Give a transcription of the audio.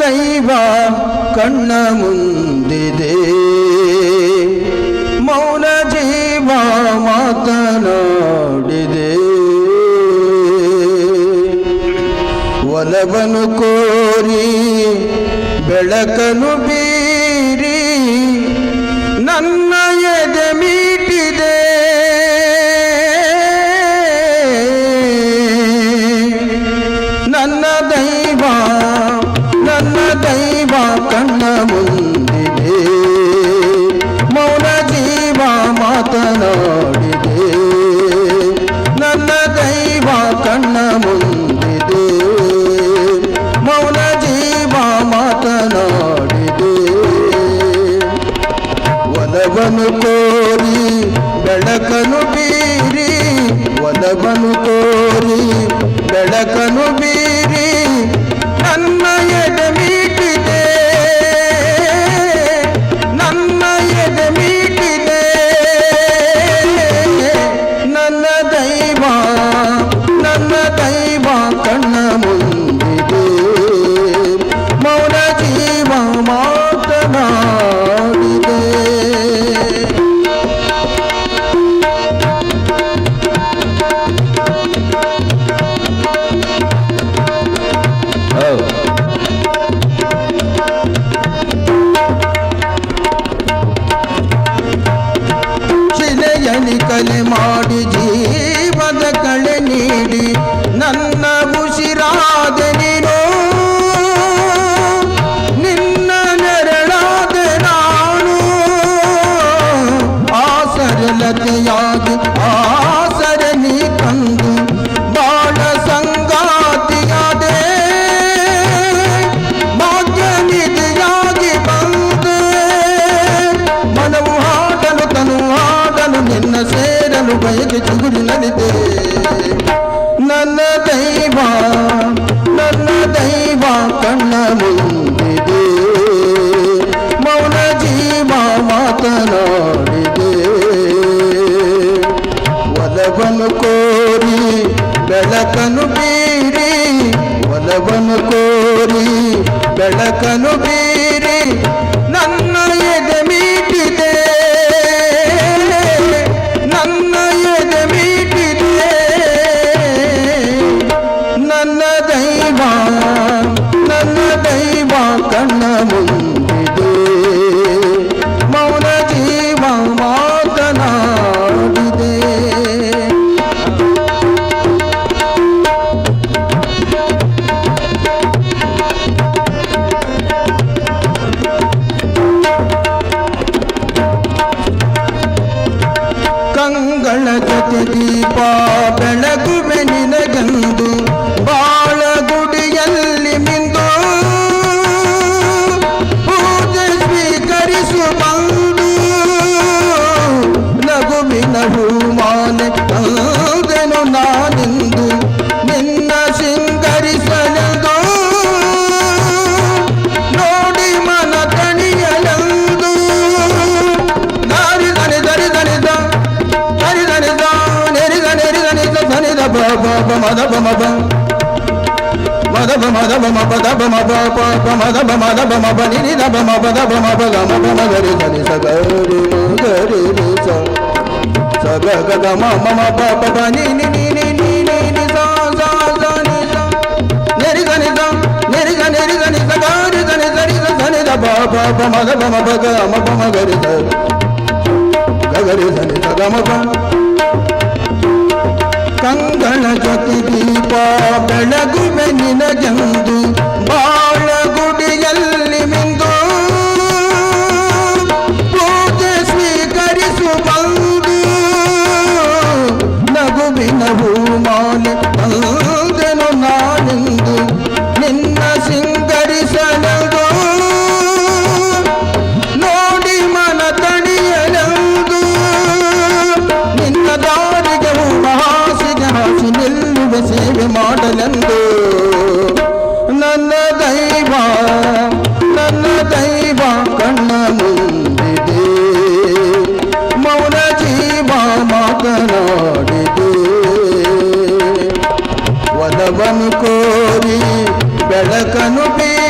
ದೈವ ಕಣ್ಣ ಮುಂದಿದೆ. ಮೌನ ಜೀವ ಮಾತನಾಡಿದೆ. ಒಲವನು ಕೋರಿ ಬೆಳಕನು ಬೀರಿ ನನ್ನ ದೈವ ಕಣ್ಣ ಮುಂದಿದೆ ಮೌನ ಜೀವ ಮಾತನಾಡಿದೆ ನನ್ನ ದೈವ ಕಣ್ಣ ಮುಂದಿದೆ ಮೌನ ಜೀವ ಮಾತನಾಡಿದೆ ಒಲವನು ಕೋರಿ ಬೆಳಕನು ಬೀರಿ ಒಲವನು ಕೋರಿ ಬೆಳಕನು ಬೀರಿ ನನ್ನ ದೈವ ನನ್ನ ದೈವ ಕಣ್ಣ ಮುಂದಿದೆ ಮೌನ ಜೀವ ಮಾತನಾಡಿದೆ ಒಲವನು ಕೋರಿ ಬೆಳಕನು ಬೀರಿ ಒಲವನು ಕೋರಿ ಬೆಳಕನು ಬೀರಿ పాప మదప మప మదప మదప మప దప మప పాప మదప మదప మప నిరి దప మప దప మప గమ గమ గరి గరి సగరి గరి స సగ గగ మమ మప పప ని ని ని ని ని ని ని స స స ని స నిరి గని స నిరి గ నిరి గని స గరి గని సరి స సని ద ప ప ప మదప మప గమ పమ గరి స గరి సని స గమ ప ಧನಿ ದ ದೀಪ ಬೆಳಗುವೆ ನೆರಿ ಸೇವೆ ಮಾಡಲೆಂದು. ನನ್ನ ದೈವ ನನ್ನ ದೈವ ಕಣ್ಣ ಮುಂದಿದೆ. ಮೌನ ಜೀವ ಮಾತನಾಡಿದೆ. ಕೋ ಕೋರಿ ಬೆಳಕನು ಬೀರಿ